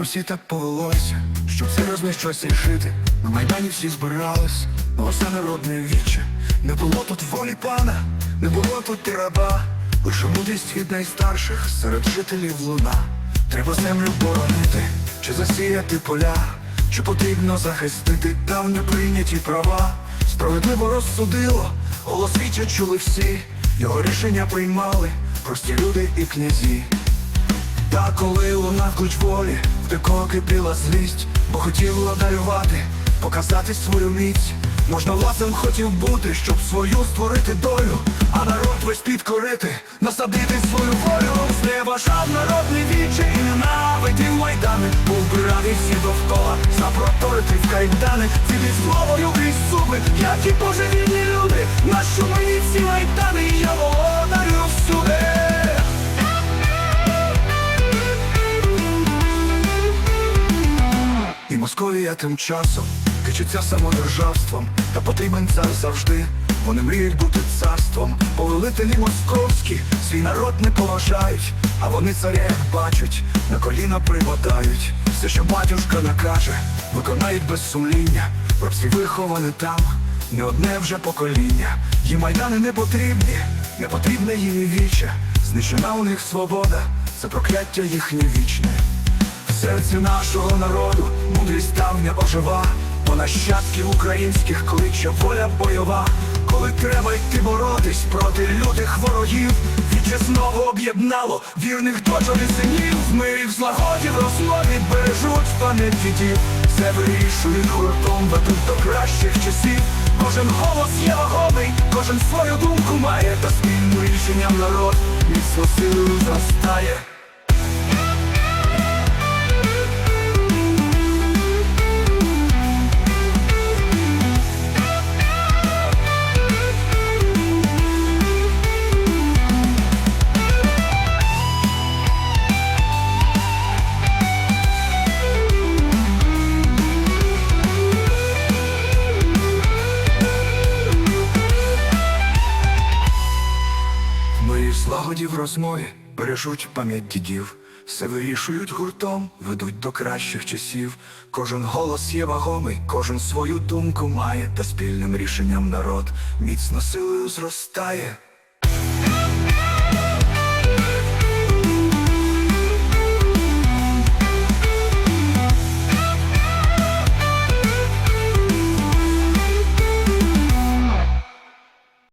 Русі так повелося, щоб це розмір щось рішити. На Майдані всі збирались, все народне віче. Не було тут волі пана, не було тут і раба. Лише мудрість від найстарших серед жителів луна. Треба землю боронити, чи засіяти поля, чи потрібно захистити там не прийняті права. Справедливо розсудило, голос віча чули всі, його рішення приймали прості люди і князі. Та коли лунав ключ волі, в декого кипіла злість, бо хотів владарювати, показати свою міць. Можна власним хотів бути, щоб свою створити долю, а народ весь підкорити, насадити свою волю. Зневажав народний віче і ненавидів майдани, повбирав і всі довкола, запроторити в кайдани, цілі словою крізь зуби, як і божевільні люди, нащо мені ці майдани, я Московія тим часом кичиться самодержавством, та потрібен цар завжди. Вони мріють бути царством, повелителі московські свій народ не поважають, а вони царя як бачать, на коліна припадають. Все, що батюшка накаже, виконають без сумління. Рабські виховане там, не одне вже покоління. Їм майдани не потрібні, не потрібне їм віче. Знищена у них свобода, це прокляття їхнє вічне. Серці нашого народу мудрість давня ожива, бо нащадків українських кличе воля бойова. Коли треба йти боротись проти лютих ворогів, віче знову об'єднало вірних дочок і синів. В мирі в злагоді в розмові бережуть пам'ять дідів. Все вирішують гуртом, ведуть до кращих часів. Кожен голос є вагомий, кожен свою думку має, та спільним рішенням народ міцно силою зростає. Злагоді в розмові бережуть пам'ять дідів, все вирішують гуртом, ведуть до кращих часів. Кожен голос є вагомий, кожен свою думку має, та спільним рішенням народ міцно силою зростає.